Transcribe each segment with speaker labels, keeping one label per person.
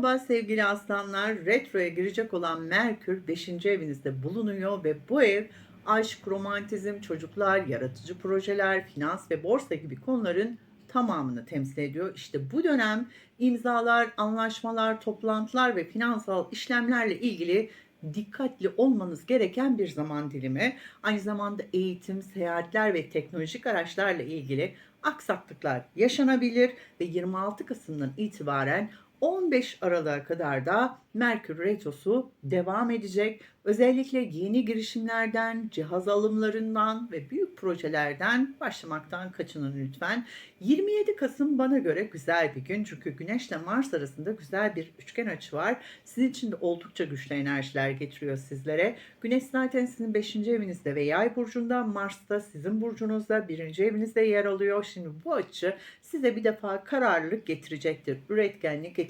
Speaker 1: Merhaba sevgili aslanlar. Retroya girecek olan Merkür 5. evinizde bulunuyor ve bu ev aşk, romantizm, çocuklar, yaratıcı projeler, finans ve borsa gibi konuların tamamını temsil ediyor. İşte bu dönem imzalar, anlaşmalar, toplantılar ve finansal işlemlerle ilgili dikkatli olmanız gereken bir zaman dilimi. Aynı zamanda eğitim, seyahatler ve teknolojik araçlarla ilgili aksaklıklar yaşanabilir ve 26 Kasım'dan itibaren 15 Aralık'a kadar da Merkür Retrosu devam edecek. Özellikle yeni girişimlerden, cihaz alımlarından ve büyük projelerden başlamaktan kaçının lütfen. 27 Kasım bana göre güzel bir gün çünkü Güneş ile Mars arasında güzel bir üçgen açı var. Sizin için de oldukça güçlü enerjiler getiriyor sizlere. Güneş zaten sizin 5. evinizde ve Yay burcunda, Mars da sizin burcunuzda 1. evinizde yer alıyor. Şimdi bu açı size bir defa kararlılık getirecektir, üretkenlik getirecektir,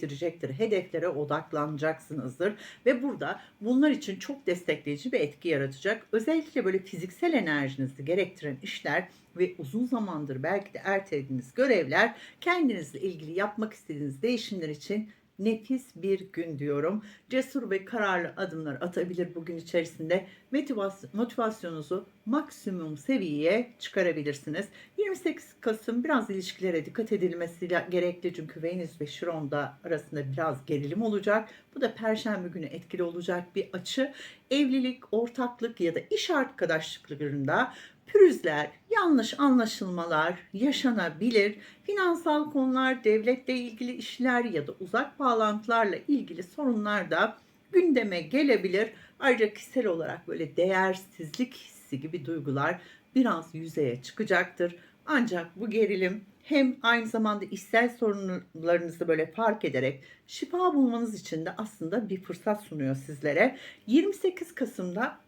Speaker 1: hedeflere odaklanacaksınızdır ve burada bunlar için çok destekleyici bir etki yaratacak. Özellikle böyle fiziksel enerjinizi gerektiren işler ve uzun zamandır belki de ertelediğiniz görevler kendinizle ilgili yapmak istediğiniz değişimler için nefis bir gün diyorum. Cesur ve kararlı adımlar atabilir bugün içerisinde motivasyon, motivasyonunuzu maksimum seviyeye çıkarabilirsiniz. 28 Kasım biraz ilişkilere dikkat edilmesi gerekli çünkü Venüs ve Şiron'da arasında biraz gerilim olacak. Bu da Perşembe günü etkili olacak bir açı. Evlilik, ortaklık ya da iş arkadaşlıklarında pürüzler, yanlış anlaşılmalar yaşanabilir. Finansal konular, devletle ilgili işler ya da uzak bağlantılarla ilgili sorunlar da gündeme gelebilir. Ayrıca kişisel olarak böyle değersizlik hissi gibi duygular biraz yüzeye çıkacaktır. Ancak bu gerilim hem aynı zamanda işsel sorunlarınızı böyle fark ederek şifa bulmanız için de aslında bir fırsat sunuyor sizlere. 28 Kasım'da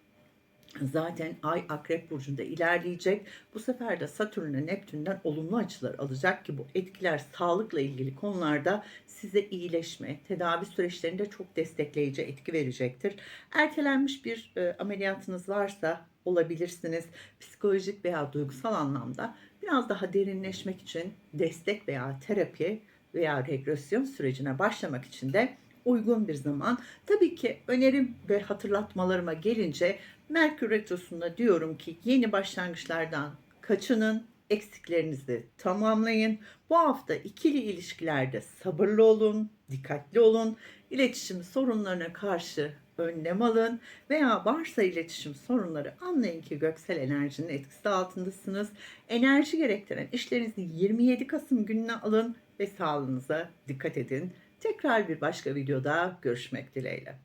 Speaker 1: Zaten Ay Akrep Burcu'nda ilerleyecek. Bu sefer de Satürn'e Neptün'den olumlu açılar alacak ki bu etkiler sağlıkla ilgili konularda size iyileşme, tedavi süreçlerinde çok destekleyici etki verecektir. Ertelenmiş bir e, ameliyatınız varsa olabilirsiniz. Psikolojik veya duygusal anlamda biraz daha derinleşmek için destek veya terapi veya regresyon sürecine başlamak için de uygun bir zaman. Tabii ki önerim ve hatırlatmalarıma gelince Merkür Retrosu'nda diyorum ki yeni başlangıçlardan kaçının, eksiklerinizi tamamlayın. Bu hafta ikili ilişkilerde sabırlı olun, dikkatli olun. İletişim sorunlarına karşı önlem alın veya varsa iletişim sorunları anlayın ki göksel enerjinin etkisi altındasınız. Enerji gerektiren işlerinizi 27 Kasım gününe alın ve sağlığınıza dikkat edin. Tekrar bir başka videoda görüşmek dileğiyle.